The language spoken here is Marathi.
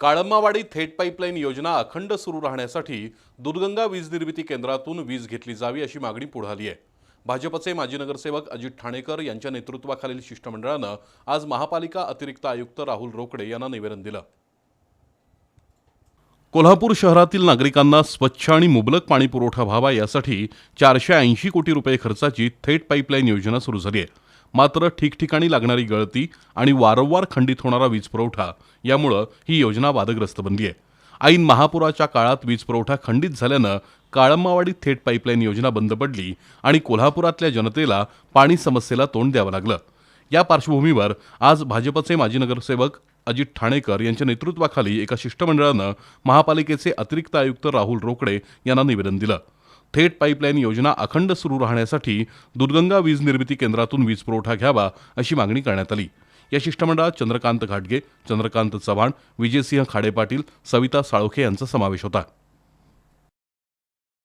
काळंबावाडी थेट पाईपलाईन योजना अखंड सुरू राहण्यासाठी दुर्गंगा वीज निर्मिती केंद्रातून वीज घेतली जावी अशी मागणी पुढे आली आहे. भाजपचे माजी नगरसेवक अजित ठाणेकर यांच्या नेतृत्वाखालील शिष्टमंडळानं आज महापालिका अतिरिक्त आयुक्त राहुल रोकडे यांना निवेदन दिलं. कोल्हापूर शहरातील नागरिकांना स्वच्छ आणि मुबलक पाणी पुरवठा व्हावा यासाठी चारशे ऐंशी कोटी रुपये खर्चाची थेट पाईपलाईन योजना सुरू झाली आहे. मात्र ठिकठिकाणी लागणारी गळती आणि वारंवार खंडित होणारा वीजपुरवठा यामुळं ही योजना वादग्रस्त बनली आहे. ऐन महापुराच्या काळात वीजपुरवठा खंडित झाल्यानं काळंबावाडी थेट पाईपलाईन योजना बंद पडली आणि कोल्हापुरातल्या जनतेला पाणी समस्येला तोंड द्यावं लागलं. या पार्श्वभूमीवर आज भाजपचे माजी नगरसेवक अजित ठाणेकर यांच्या नेतृत्वाखाली एका शिष्टमंडळानं महापालिकेचे अतिरिक्त आयुक्त राहुल रोकडे यांना निवेदन दिलं. थेट पाईपलाईन योजना अखंड सुरू राहण्यासाठी दुर्गंगा वीज निर्मिती केंद्रातून वीज पुरवठा घ्यावा अशी मागणी करण्यात आली. या शिष्टमंडळात चंद्रकांत घाटगे चंद्रकांत चव्हाण विजयसिंह खाडे पाटील सविता साळोखे यांचा समावेश होता.